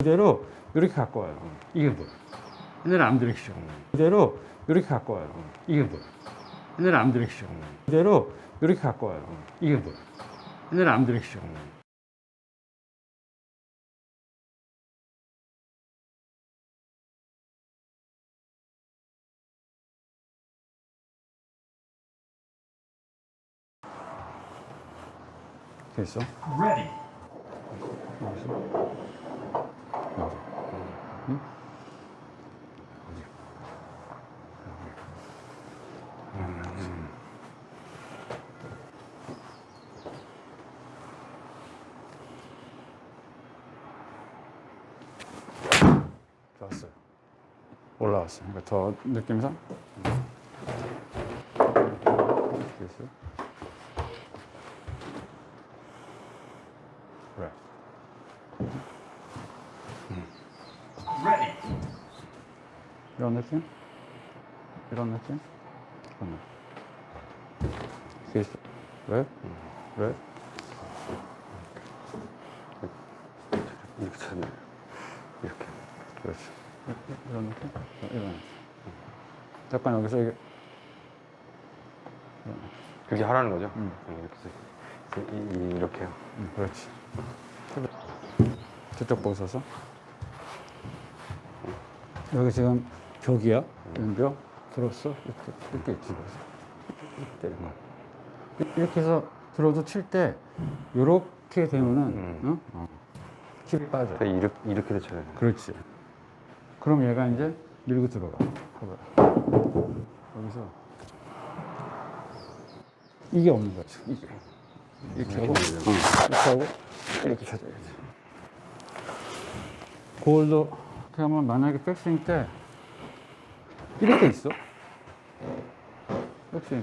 그대로 이렇게 갖고 와요. 이게 뭐야? 얘네를 안 들이키죠. 그대로 이렇게 갖고 와요. 이게 뭐야? 얘네를 안 들이키죠. 그대로 이렇게 갖고 와요. 이게 뭐야? 얘네를 안 들이키죠. 됐어? Ready. 여기서 여기 응? 어디? 음. 좋았어요. 올라왔어요. 그러니까 더 느낌상. Ready. 이런 느낌? 이런 느낌? 이런 느낌. 왜? 왜? 이렇게 찾네. 이렇게. 그렇지. 이런 느낌. 잠깐 여기서 이게 그렇게 하라는 거죠? 음. 이렇게 이, 이, 이 렇게요. 응, 그렇지. 저쪽 보셔서 여기 지금 벽이야. 벽 들었어? 이렇게 이렇게 있지. 이렇게. 이렇게 해서 들어도 칠 때 이렇게 되면은 음. 응? 어. 힘이 빠져. 자, 이렇게, 이렇게 도 쳐야 돼. 그렇지. 그럼 얘가 이제 밀고 들어가. 봐봐. 여기서 이게 없는 거지. 이게. 이렇게 하고, 응. 이렇게 하고, 이렇게 쳐줘야지. 골도 이렇게 하면 만약에 백스윙 때 이렇게 있어. 백스윙.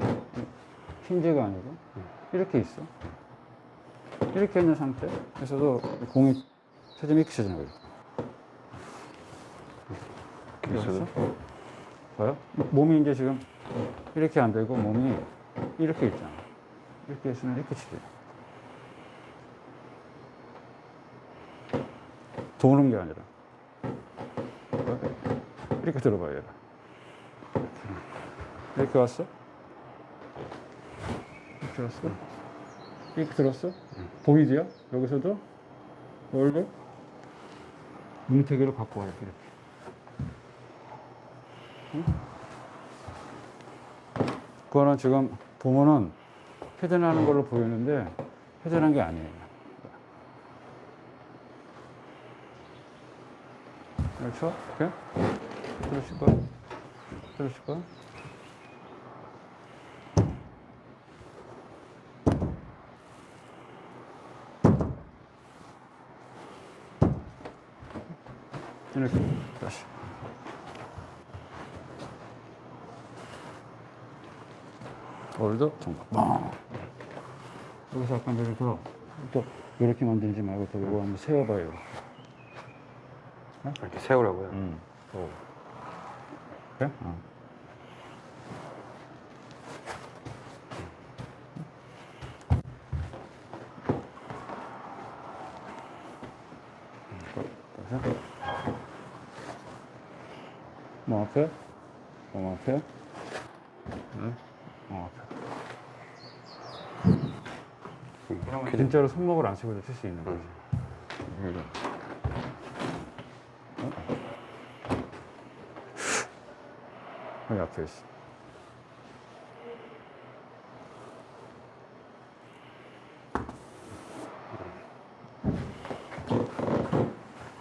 힌지가 아니고 이렇게 있어. 이렇게 있는 상태에서도 공이 최점 이렇게 거예요. 있어도? 봐요? 몸이 이제 지금 이렇게 안 되고 몸이 이렇게 있잖아. 이렇게 있으면 이렇게 치죠. 도는 게 아니라. 이렇게 들어봐요, 얘가. 이렇게 왔어? 이렇게 왔어? 이렇게 들었어? 보이지요? 여기서도 원래 뭉태기를 갖고 와요, 이렇게. 그거는 지금 보면은 회전하는 걸로 보이는데 회전한 게 아니에요. 그렇죠? 거야? 들으실 거야? 이렇게 다시. 올도 정답. 빵. 여기서 약간 예를 들어 또 이렇게 만들지 말고 또 이거 한번 세워봐요. 이렇게 세우라고요. 음. 오. 그래? 어. 다시. 뭐 앞에? 뭐 앞에? 응? 뭐 앞에. 그러면 진짜로 손목을 안 쓰고도 칠수 있는 거지. 이거. 여기 앞에 있어.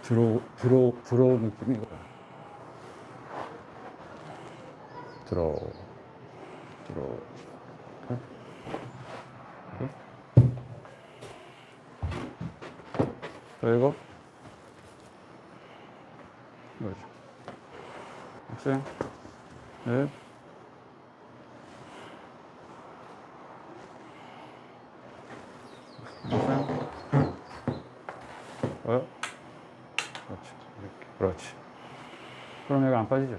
들어 들어 들어오는 느낌이. 들어 들어. 자 이거 이거지. 학생. 네. 어? 그렇지. 이렇게. 그렇지. 그럼 얘가 안 빠지죠?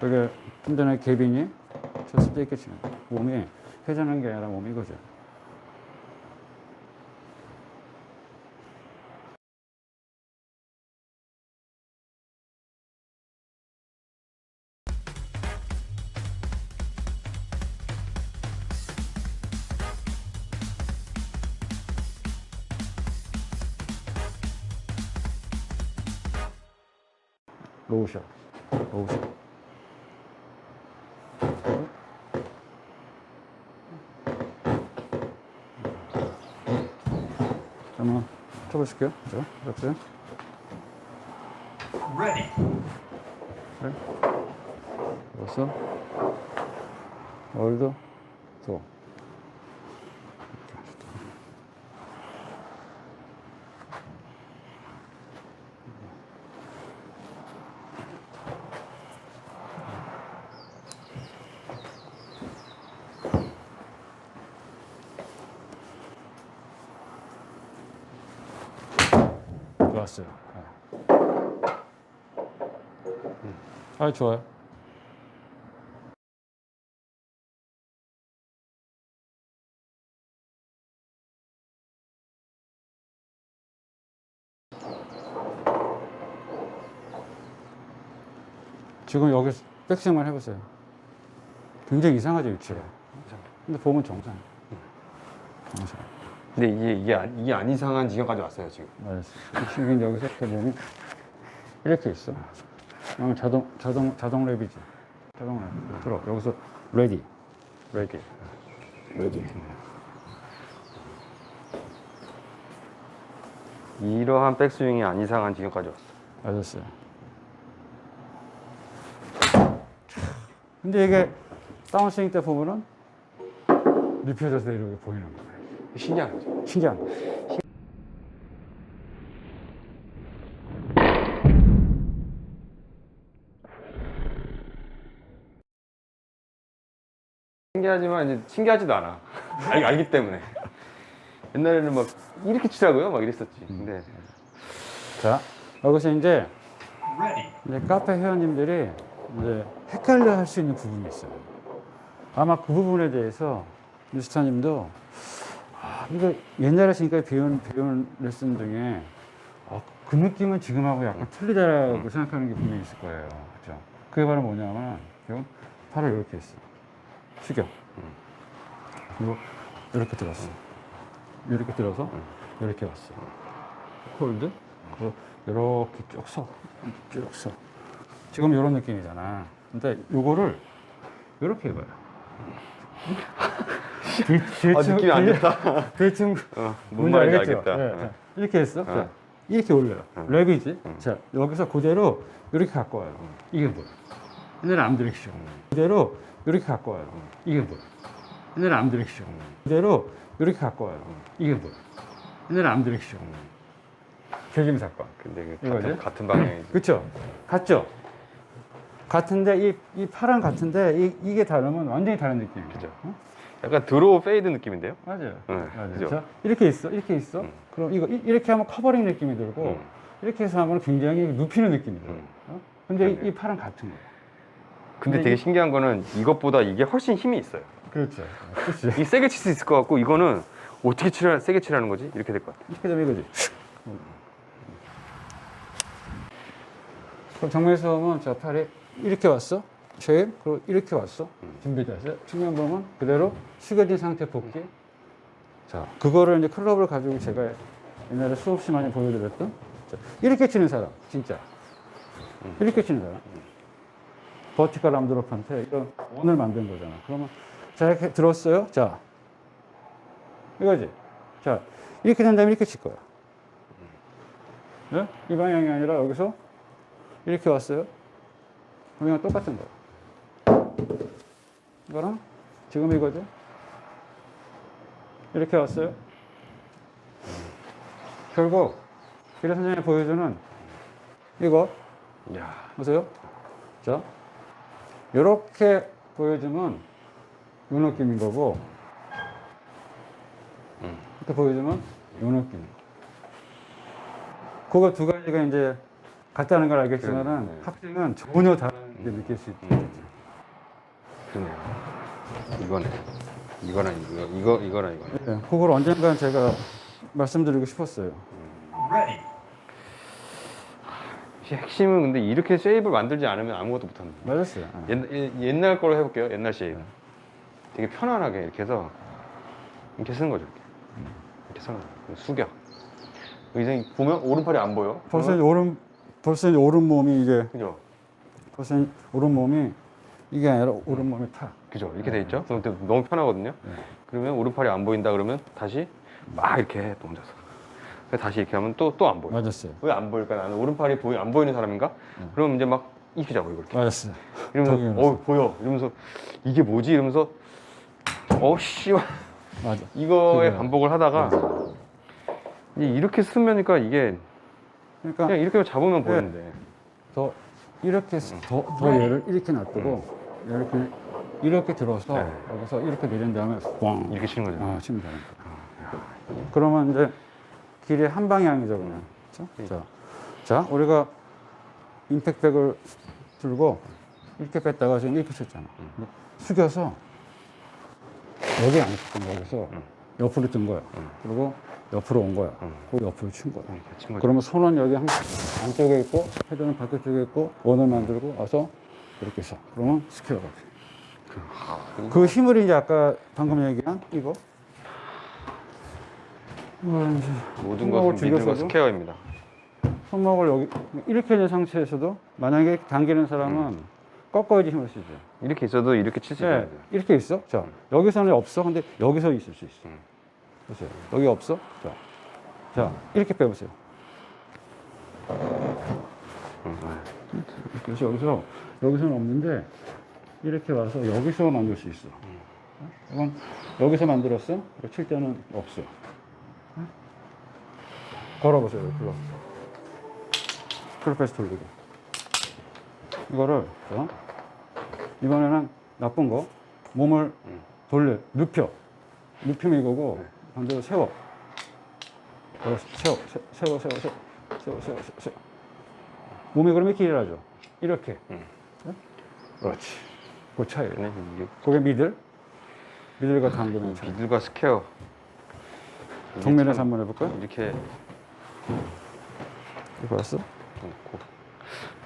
그게 좀 전에 개빈이 쳤을 때 이렇게 치는. 몸이 회전한 게 아니라 몸이 이거죠. 로우샷. 로우샷. 잠깐만 쳐보실게요. 자, 이렇게. Ready. 여기서 월드 도 좋았어요. 아, 좋아요. 지금 여기 백스윙만 해보세요. 굉장히 이상하죠, 위치가. 근데 보면 정상. 정상. 근데 이게 이게 안, 이게 안 이상한 지경까지 왔어요 지금. 알았어. 지금 여기서 이렇게 보면 이렇게 있어. 그러면 자동, 자동, 자동 랩이지. 자동 랩. 들어. 여기서 레디. 레디. 레디. 이러한 백스윙이 안 이상한 지경까지 왔어. 맞았어요. 근데 이게 다운스윙 때 보면은 눕혀져서 이렇게 보이는 거예요. 신기한 거죠. 신기한 거. 신기하지만 이제 신기하지도 않아. 알, 알기 때문에. 옛날에는 막 이렇게 치라고요? 막 이랬었지. 근데 자, 여기서 이제. 이제 카페 회원님들이 이제 헷갈려 할 수 있는 부분이 있어요. 아마 그 부분에 대해서 뉴스타님도 아, 이거 옛날에 지금까지 배운, 배운 레슨 중에 어, 그 느낌은 지금하고 약간 틀리다라고 생각하는 게 분명히 있을 거예요. 그죠? 그게 바로 뭐냐면 지금 팔을 이렇게 했어. 숙여. 그리고 이렇게 들었어. 이렇게 들어서 이렇게 왔어. 홀드. 그리고 이렇게 쭉 서. 쭉 서. 지금 이런 느낌이잖아. 근데 요거를 이렇게 해봐요. 대- 대충- 아, 느낌이 안 좋다. 대충 어, 뭔 뭔지 말인지 알겠죠? 알겠다. 예, 어. 자, 이렇게 했어. 자, 어. 이렇게 올려요. 어. 랩이지. 자, 여기서 그대로 이렇게 갖고 와요. 이게 뭐야? 옛날에 암드렉션. 그대로 이렇게 갖고 와요. 이게 뭐야? 옛날에 암드렉션. 그대로 이렇게 갖고 와요. 이게 뭐야? 옛날에 암드렉션. 개심 사건. 근데 그 이거지? 같은, 같은 방향이지. 그쵸? 같죠? 같은데, 이, 이 파랑 같은데, 이, 이게 다르면 완전히 다른 느낌이에요. 그죠. 어? 약간 드로우 페이드 느낌인데요? 맞아요. 네, 맞아요. 그죠? 자, 이렇게 있어, 이렇게 있어. 음. 그럼 이거 이- 이렇게 하면 커버링 느낌이 들고, 음. 이렇게 해서 하면 굉장히 눕히는 느낌이 들어요. 음. 어? 근데 이. 이 팔은 같은 거예요. 근데 근데 되게 이- 신기한 거는 이것보다 이게 훨씬 힘이 있어요. 그렇죠. 그렇지. 이 세게 칠 수 있을 것 같고 이거는 어떻게 치라 세게 치라는 거지? 이렇게 될 것 같아. 이렇게 되면 이거지. 그럼 정면에서 보면 저 팔이 이렇게 왔어. 쉐입. 그리고 이렇게 왔어. 준비 자세. 측면 보면 그대로 숙여진 상태 복귀. 자, 그거를 이제 클럽을 가지고 제가 옛날에 수없이 많이 보여드렸던 자, 이렇게 치는 사람, 진짜. 이렇게 치는 사람. 버티컬 암드롭한테 이런 원을 만든 거잖아. 그러면 자, 이렇게 들었어요. 자, 이거지. 자, 이렇게 된 다음에 이렇게 칠 거야. 네? 이 방향이 아니라 여기서 이렇게 왔어요. 그냥 똑같은 거야. 이거랑 지금 이거죠. 이렇게 왔어요. 결국 기라 선생님이 보여주는 이거 이야. 보세요. 자, 이렇게 보여주면 이 느낌인 거고, 음. 이렇게 보여주면 이 느낌. 그거 두 가지가 이제 같다는 걸 알겠지만은 그러네. 네. 학생은 전혀 다른 게 느낄 수 있죠. 그러네요. 이거네. 이거랑 이거 이거 이거랑 이거네. 네, 그걸 언젠간 제가 말씀드리고 싶었어요. 핵심은 근데 이렇게 쉐입을 만들지 않으면 아무것도 못합니다. 맞았어요. 네. 옛, 옛- 옛날 걸로 해볼게요. 옛날 쉐입. 되게 편안하게 이렇게 해서 이렇게 쓰는 거죠. 이렇게, 이렇게 쓰는 거죠. 숙여. 의상이 보면 오른팔이 안 보여. 벌써 이제 오른 벌써 이제 오른 몸이 이게 그죠? 그것은 오른 몸이 이게 아니라 오른몸이 타. 그죠? 이렇게 돼 있죠? 그럼 또 너무 편하거든요. 네. 그러면 오른팔이 안 보인다 그러면 다시 막 이렇게 해, 또 혼자서. 그래서 다시 이렇게 하면 또 또 안 보여. 맞았어요. 왜 안 보일까? 나는 오른팔이 보이 안 보이는 사람인가? 그럼 이제 막 이렇게 잡아 이렇게. 맞았어요. 이러면서 저기 어 보여. 이러면서 이게 뭐지? 이러면서 어씨 맞아. 이거의 그래요. 반복을 하다가 이제 이렇게 쓰면니까 이게 그러니까 그냥 이렇게 잡으면 네. 보이는데 더 이렇게 더, 더 얘를 이렇게 놔두고 이렇게 이렇게 들어서 네. 여기서 이렇게 내린 다음에 꽝 이렇게 치는 거죠. 아, 치면 되는 거야. 그러면 이제 길이 한 방향이죠, 그냥. 그렇죠? 자, 자, 우리가 임팩백을 들고 이렇게 뺐다가 지금 이렇게 쳤잖아. 근데 숙여서 여기 안 쳤던 음. 옆으로 뜬 거야. 음. 그리고 옆으로 온 거야. 음. 그 옆으로 친 거야. 이렇게 친 거죠. 그러면 손은 여기 한, 안쪽에 있고 헤드는 바깥쪽에 있고 원을 만들고 와서 이렇게 서. 그러면 스퀘어가 돼. 그 힘을 이제 아까 방금 얘기한 이거. 이걸 이제 모든 손목을 것은 미들과 죽여서도 스퀘어입니다. 손목을 여기 이렇게 있는 상태에서도 만약에 당기는 사람은 꺾어야지 힘을 쓰죠. 이렇게 있어도 이렇게 칠수 네, 있어야 돼요. 이렇게 있어. 자, 여기서는 없어. 근데 여기서 있을 수 있어. 음. 보세요. 여기 없어. 자, 자 이렇게 빼보세요. 음, 네. 그래서 여기서 여기서는 없는데 이렇게 와서 여기서 만들 수 있어. 이건 여기서 만들었어. 칠 때는 없어. 응? 걸어보세요. 이거. 클럽에서 돌리고. 이거를 자, 이번에는 나쁜 거 몸을 음. 돌려 눕혀 눕히면 이거고 네. 반대로 세워. 세워 세- 세워 세워 세워 세워 세워 세워, 세워. 몸이 그러면 이렇게 일어나죠. 이렇게. 음. 네? 그렇지. 그 차이. 그러네. 이게 그게 미들. 미들과 당근의 차이. 미들과 스퀘어. 정면에서 참 한번 해볼까요? 이렇게 이거 봤어? 놓고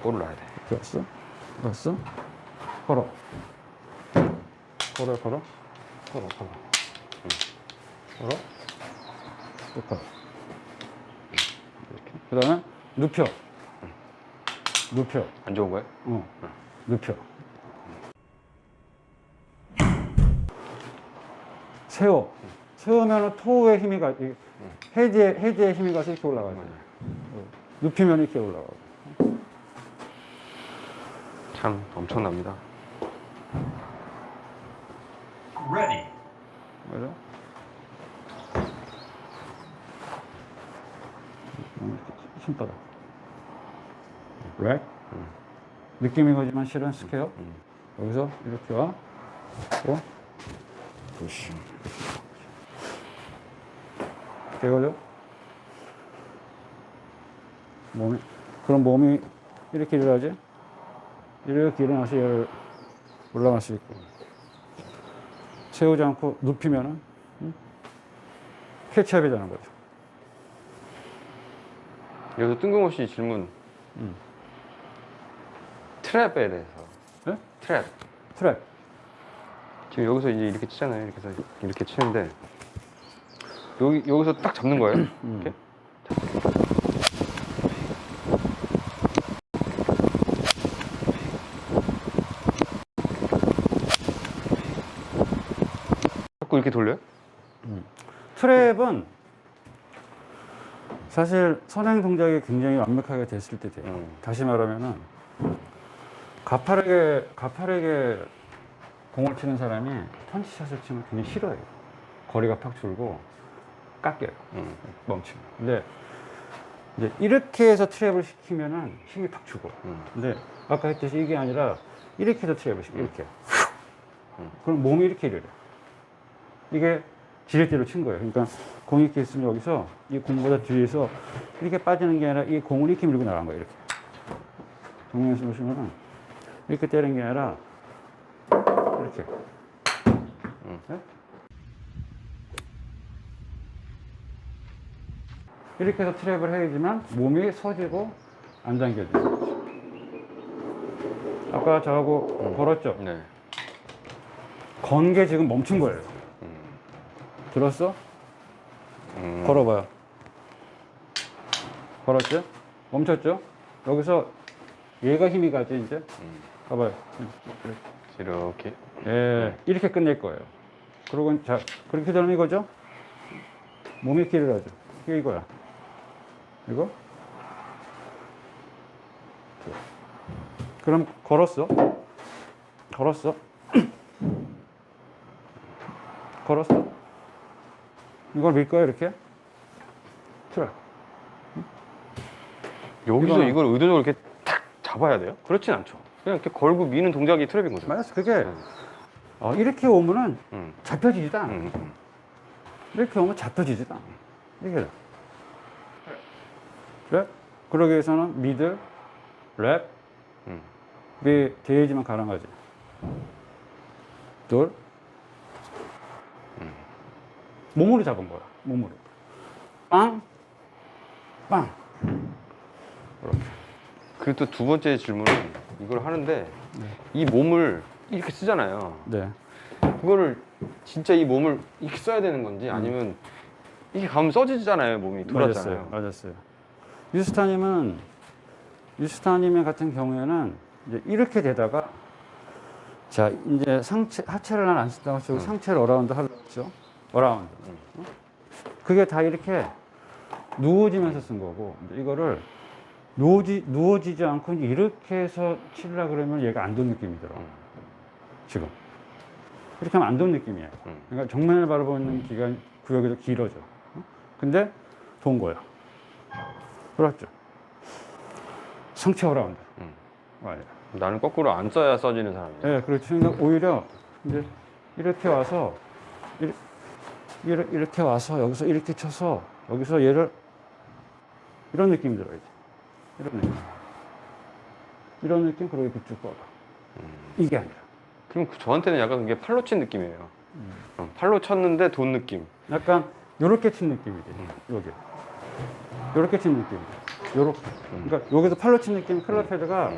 볼을 놔야 돼. 이렇게 왔어? 왔어? 걸어. 걸어, 걸어. 걸어, 걸어. 걸어. 또 걸어. 이렇게. 그 다음에 눕혀. 눕혀. 안 좋은 거야? 어. 눕혀. 세워. 세우면 토의 힘이 가, 이 헤드에, 헤드에 힘이 가서 이렇게 올라가죠. 어. 눕히면 이렇게 올라가고. 참 엄청납니다. Ready. 음, 손바닥. 렉. 느낌이 거지만 실은 스퀘어. 음. 여기서 이렇게 와. 또. 푸시. 되거죠? 몸이, 그럼 몸이 이렇게 일어나지? 이렇게 일어나서 올라갈 수 있고. 세우지 않고 눕히면은 음? 캐치업이 되는 거죠. 여기서 뜬금없이 질문. 음. 트랩에 대해서. 네? 트랩. 트랩. 지금 여기서 이제 이렇게 치잖아요. 이렇게 해서 이렇게 치는데 여기 여기서 딱 잡는 거예요. 음. 이렇게. 자 이렇게 돌려요? 트랩은 사실 선행 동작이 굉장히 완벽하게 됐을 때 돼요. 음. 다시 말하면은 가파르게 가파르게 공을 치는 사람이 펀치샷을 치면 굉장히 싫어해요. 거리가 팍 줄고 깎여요. 음. 멈추면. 근데 이제 이렇게 해서 트랩을 시키면은 힘이 팍 주고. 음. 근데 아까 했듯이 이게 아니라 이렇게 해서 트랩을 시켜. 이렇게. 음. 그럼 몸이 이렇게 이래요. 이게 지렛대로 친 거예요. 그러니까 공이 이렇게 있으면 여기서 이 공보다 뒤에서 이렇게 빠지는 게 아니라 이 공을 이렇게 밀고 나간 거예요. 이렇게. 정면에서 보시면은 이렇게 때리는 게 아니라 이렇게. 네? 이렇게 해서 트랩을 해야지만 몸이 서지고 안 당겨져요. 아까 저하고 걸었죠? 네. 건게 지금 멈춘 거예요. 음. 들었어? 음. 걸어봐요. 걸었죠? 멈췄죠? 여기서 얘가 힘이 가지 이제. 음. 봐봐요. 이렇게 예, 이렇게 끝낼 거예요. 그러고 자 그렇게 되면 이거죠. 몸이 길어져. 이게 이거야. 이거. 그럼 걸었어. 걸었어. 걸었어. 이걸 밀 거야 이렇게. 틀어. 여기서 이거는- 이걸 의도적으로 이렇게 탁 잡아야 돼요? 그렇진 않죠. 그냥 이렇게 걸고 미는 동작이 트랩인 거죠. 맞았어. 그게 음. 어, 이렇게 오면은 음. 잡혀지지도 않아. 음. 음. 이렇게 오면 잡혀지지도 않아. 이게 랩. 그러기 위해서는 미들, 랩, 음. 위 대지만 가는 거지. 둘. 몸으로 잡은 거야. 몸으로. 빵, 빵. 그리고 또 두 번째 질문은 이걸 하는데 이 몸을 이렇게 쓰잖아요. 네. 그거를 진짜 이 몸을 이렇게 써야 되는 건지 아니면 이게 가면 써지잖아요. 몸이 돌았잖아요. 맞았어요. 맞았어요. 유스타님은 유스타님 같은 경우에는 이제 이렇게 되다가 자 이제 상체 하체를 안 쓰다가 저 음. 상체를 어라운드 하려죠. 어라운드. 어? 그게 다 이렇게 누워지면서 쓴 거고 이거를 누워지 누워지지 않고 이렇게 해서 치려 그러면 얘가 안 돈 느낌이 들어. 음. 지금 이렇게 하면 안 돈 느낌이야. 음. 그러니까 정면을 바라보는 기간 구역이 더 길어져. 어? 근데 돈 거야. 그렇죠. 성체 오라운드. 음. 맞아요. 나는 거꾸로 안 써야 써지는 사람이에요. 예, 그렇죠. 그러니까 오히려 이제 이렇게 와서 이렇게 와서 여기서 이렇게 쳐서 여기서 얘를 이런 느낌 들어야지. 이런 느낌. 이런 느낌 그리고 이렇게 쭉 뻗어. 이게 아니라. 그럼 그 저한테는 약간 그게 팔로 친 느낌이에요. 어, 팔로 쳤는데 돈 느낌. 약간 요렇게 친 느낌이지. 요게. 요렇게 친 느낌이지. 요렇게. 그러니까 여기서 팔로 친 느낌 클럽 헤드가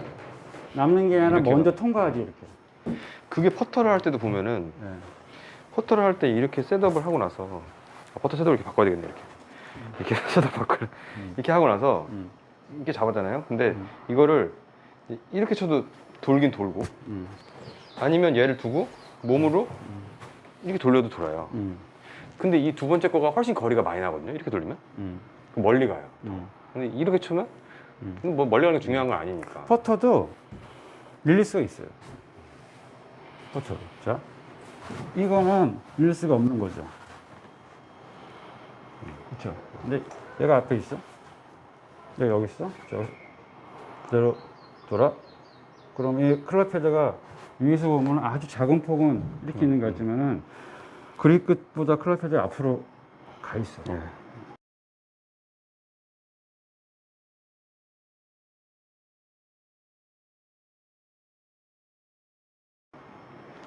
남는 게 아니라 먼저 통과하지 이렇게. 그게 퍼터를 할 때도 보면은 예. 퍼터를 할 때 이렇게 셋업을 하고 나서 아, 퍼터 셋업을 이렇게 바꿔야 되겠네 이렇게 이렇게 셋업 바꿔 이렇게 하고 나서 음. 이렇게 잡았잖아요. 근데 음. 이거를 이- 이렇게 쳐도 돌긴 돌고 음. 아니면 얘를 두고 몸으로 이렇게 돌려도 돌아요. 음. 근데 이 두 번째 거가 훨씬 거리가 많이 나거든요. 이렇게 돌리면 음. 그럼 멀리 가요. 음. 근데 이렇게 음. 뭐 멀리 가는 게 중요한 건 아니니까. 퍼터도 수가 있어요. 퍼터도. 자, 이거는 밀릴 수가 없는 거죠. 그렇죠. 근데 얘가 앞에 있어. 얘가 여기 있어. 저 그대로 돌아. 그럼 이 클럽 헤드가 위에서 보면 아주 작은 폭은 이렇게 있는 것 같지만은 그립 끝보다 클럽 헤드 앞으로 가 있어. 예.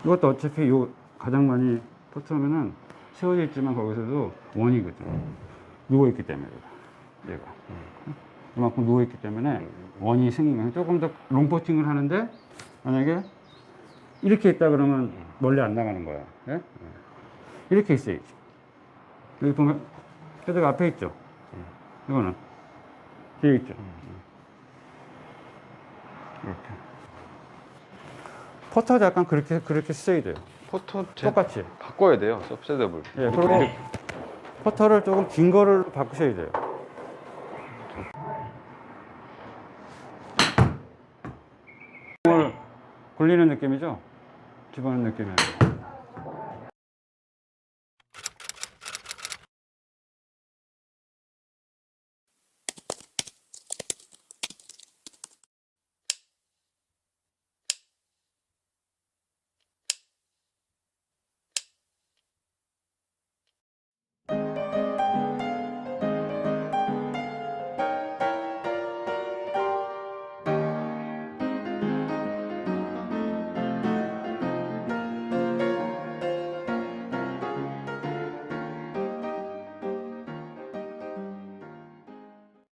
이것도 어차피 요 가장 많이 퍼트하면은 세워져 있지만 거기서도 원이거든. 누워 있기 때문에 얘가. 이만큼 누워 있기 때문에 원이 생기면 조금 더 롱퍼팅을 하는데 만약에 이렇게 있다 그러면 멀리 안 나가는 거야. 예? 이렇게 있어야지. 여기 보면 헤드가 앞에 있죠. 이거는 뒤에 있죠. 이렇게. 퍼터도 약간 그렇게 그렇게 써야 돼요. 퍼터 제 똑같이. 바꿔야 돼요. 셋업을. 예, 그리고 퍼터를 조금 긴 거를 바꾸셔야 돼요. 공을 굴리는 느낌이죠? 집어넣는 느낌이 아니라.